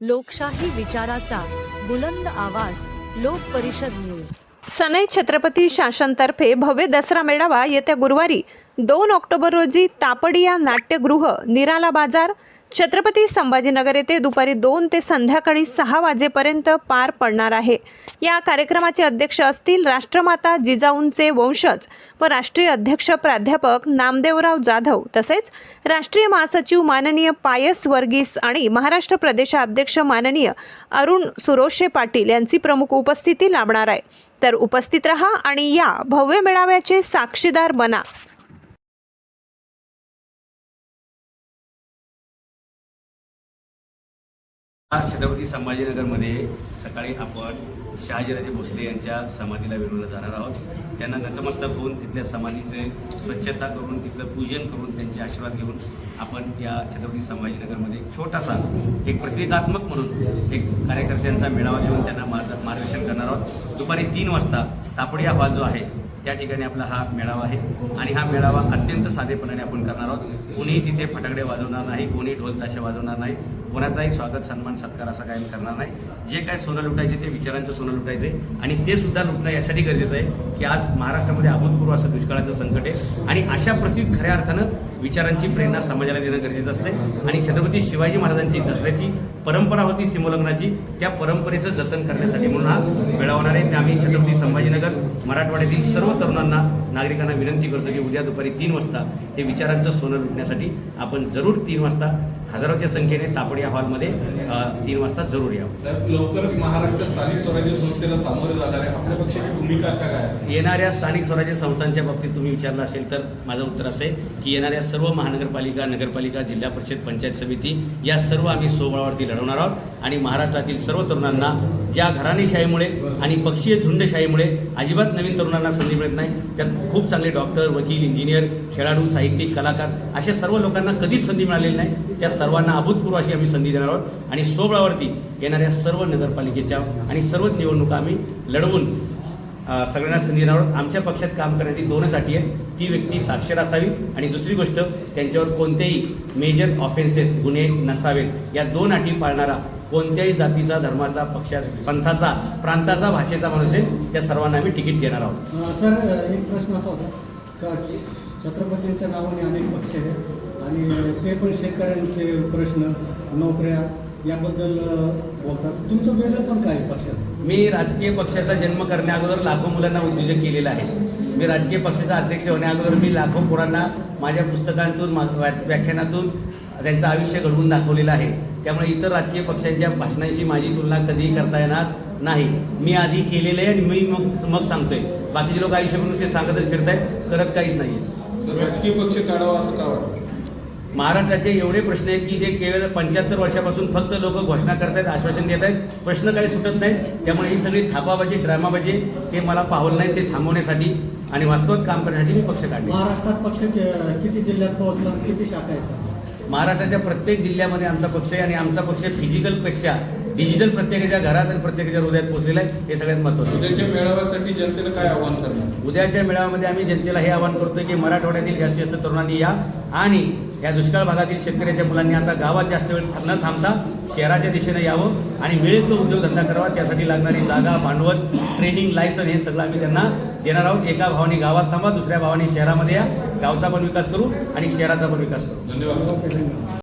लोकशाही विचाराचा बुलंद आवाज लोक परिषद न्यूज. सनई छत्रपती शासनतर्फे भव्य दसरा मेळावा येत्या गुरुवारी दोन ऑक्टोबर रोजी तापडिया नाट्यगृह निराला बाजार छत्रपती संभाजीनगर येथे दुपारी दोन ते संध्याकाळी सहा वाजेपर्यंत पार पडणार आहे. या कार्यक्रमाचे अध्यक्ष असतील राष्ट्रमाता जिजाऊंचे वंशज व राष्ट्रीय अध्यक्ष प्राध्यापक नामदेवराव जाधव. तसेच राष्ट्रीय महासचिव माननीय पायस वर्गीस आणि महाराष्ट्र प्रदेशाध्यक्ष माननीय अरुण सुरोशे पाटील यांची प्रमुख उपस्थिती लाभणार आहे. तर उपस्थित रहा आणि या भव्य मेळाव्याचे साक्षीदार बना. छत्रपती संभाजीनगरमध्ये सकाळी आपण शहाजीराजे भोसले यांच्या समाधीला विरोधला जाणार आहोत. त्यांना नतमस्तक होऊन तिथल्या समाधीचे स्वच्छता करून तिथलं पूजन करून त्यांचे आशीर्वाद घेऊन आपण या छत्रपती संभाजीनगरमध्ये एक छोटासा एक प्रतिकात्मक म्हणून एक कार्यकर्त्यांचा मेळावा घेऊन त्यांना मार्ग मार्गदर्शन करणार आहोत. दुपारी तीन वाजता तापडिया हॉल जो आहे त्या ठिकाणी आपला हा मेळावा आहे. आणि हा मेळावा अत्यंत साधेपणाने आपण करणार आहोत. कोणीही तिथे फटाकडे वाजवणार नाही कोणी ढोल ताशे वाजवणार नाही. कोणाचाही स्वागत सन्मान सत्कार असा कायम करणार नाही. जे काय सोनं लुटायचे ते विचारांचं सोनं लुटायचे. आणि ते सुद्धा लुटणं यासाठी गरजेचं आहे की आज महाराष्ट्रामध्ये अभूतपूर्व असं दुष्काळाचं संकट आहे. आणि अशा परिस्थितीत खऱ्या अर्थानं विचारांची प्रेरणा समाजाला देणं गरजेचं असते आणि छत्रपती शिवाजी महाराजांची दसऱ्याची परंपरा होती सिमोलग्नाची त्या परंपरेचं जतन करण्यासाठी म्हणून हा वेळा होणार आहे. आम्ही छत्रपती संभाजीनगर मराठवाड्यातील सर्व तरुणांना नागरिकांना विनंती करतो की उद्या दुपारी तीन वाजता हे विचारांचं सोनं लुटण्यासाठी आपण जरूर तीन वाजता हजारोच्या संख्येने तापडिया हॉलमध्ये अ, तीन वाजता जरूर यावं. साहेब लवकरच महाराष्ट्र स्थानिक स्वराज्य संस्थेला सामोरे जाणार आहे आपल्या पक्षाची भूमिका काय येणाऱ्या स्थानिक स्वराज्य संस्थांच्या बाबतीत तुम्ही विचारलं असेल तर माझं उत्तर असं आहे की येणाऱ्या सर्व महानगरपालिका नगरपालिका जिल्हा परिषद पंचायत समिती या सर्व आम्ही सोबळावरती लढवणार आहोत. आणि महाराष्ट्रातील सर्व तरुणांना ज्या घराणेशाहीमुळे आणि पक्षीय झुंडशाहीमुळे अजिबात नवीन तरुणांना संधी मिळत नाही त्यात खूप चांगले डॉक्टर वकील इंजिनियर खेळाडू साहित्यिक कलाकार अशा सर्व लोकांना कधीच संधी मिळालेली नाही. त्या सर्वांना अभूतपूर्व अशी आम्ही संधी देणार आहोत. आणि सोबळावरती येणाऱ्या सर्व नगरपालिकेच्या आणि सर्वच निवडणुका आम्ही लढवून सगळ्यांना संधी देणार आहोत. आमच्या पक्षात काम करण्याची दोनच अटी आहेत. ती व्यक्ती साक्षर असावी आणि दुसरी गोष्ट त्यांच्यावर कोणतेही मेजर ऑफेन्सेस गुन्हे नसावेत. या दोन अटी पाळणारा कोणत्याही जातीचा धर्माचा पक्षा पंथाचा प्रांताचा भाषेचा माणूस आहे. त्या सर्वांना आम्ही तिकीट देणार आहोत. सर एक प्रश्न असा होता. छत्रपतींच्या नावाने अनेक पक्ष आहेत. आणि ते पण शेतकऱ्यांचे प्रश्न नोकऱ्या याबद्दल बोलतात. तुमचं वेगळं पण काय पक्षात मी राजकीय पक्षाचा जन्म करण्या अगोदर लाखो मुलांना उद्योजक केलेला आहे. मी राजकीय पक्षाचा अध्यक्ष होण्या अगोदर मी लाखो पोरांना माझ्या पुस्तकांतून मा- व्या- व्याख्यानातून त्यांचं आयुष्य घडवून दाखवलेलं आहे. त्यामुळे इतर राजकीय पक्षांच्या भाषणांशी माझी तुलना कधीही करता येणार नाही. मी आधी केलेलं आहे आणि मी मग मग सांगतोय. बाकीचे लोक आयुष्यभर ते सांगतच फिरतायत करत काहीच नाही राजकीय पक्ष काढावा असं का वाटतं? महाराष्ट्राचे एवढे प्रश्न आहेत की जे केवळ पंच्याहत्तर वर्षापासून फक्त लोक घोषणा करतायत आश्वासन देत आहेत प्रश्न काही सुटत नाहीत त्यामुळे ही सगळी थापाबाजी ड्रामाबाजी ते मला पावलं नाही ते थांबवण्यासाठी आणि वास्तवात काम करण्यासाठी मी पक्ष काढले महाराष्ट्रात पक्ष किती जिल्ह्यात पोहोचला किती शाखा सर? महाराष्ट्राच्या प्रत्येक जिल्ह्यामध्ये आमचा पक्ष आहे आणि आमचा पक्ष फिजिकलपेक्षा डिजिटल प्रत्येकाच्या घरात आणि प्रत्येकाच्या हृदयात पोहोचलेला आहे हे सगळ्यात महत्त्वाचं. उद्याच्या मेळाव्यासाठी जनतेला काय आव्हान करणार? उद्याच्या मेळाव्यामध्ये आम्ही जनतेला हे आवाहन करतोय की मराठवाड्यातील जास्तीत जास्त तरुणांनी या आणि या दुष्काळ भागातील शेतकऱ्याच्या मुलांनी आता गावात जास्त वेळ न थांबता शहराच्या दिशेने यावं आणि वेळेत तो उद्योगधंदा करावा त्यासाठी लागणारी जागा भांडवल ट्रेनिंग लायसन हे सगळं आम्ही त्यांना देणार आहोत. एका भावाने गावात थांबा दुसऱ्या भावाने शहरामध्ये या. गावचा पण विकास करू आणि शहराचा पण विकास करू. धन्यवाद.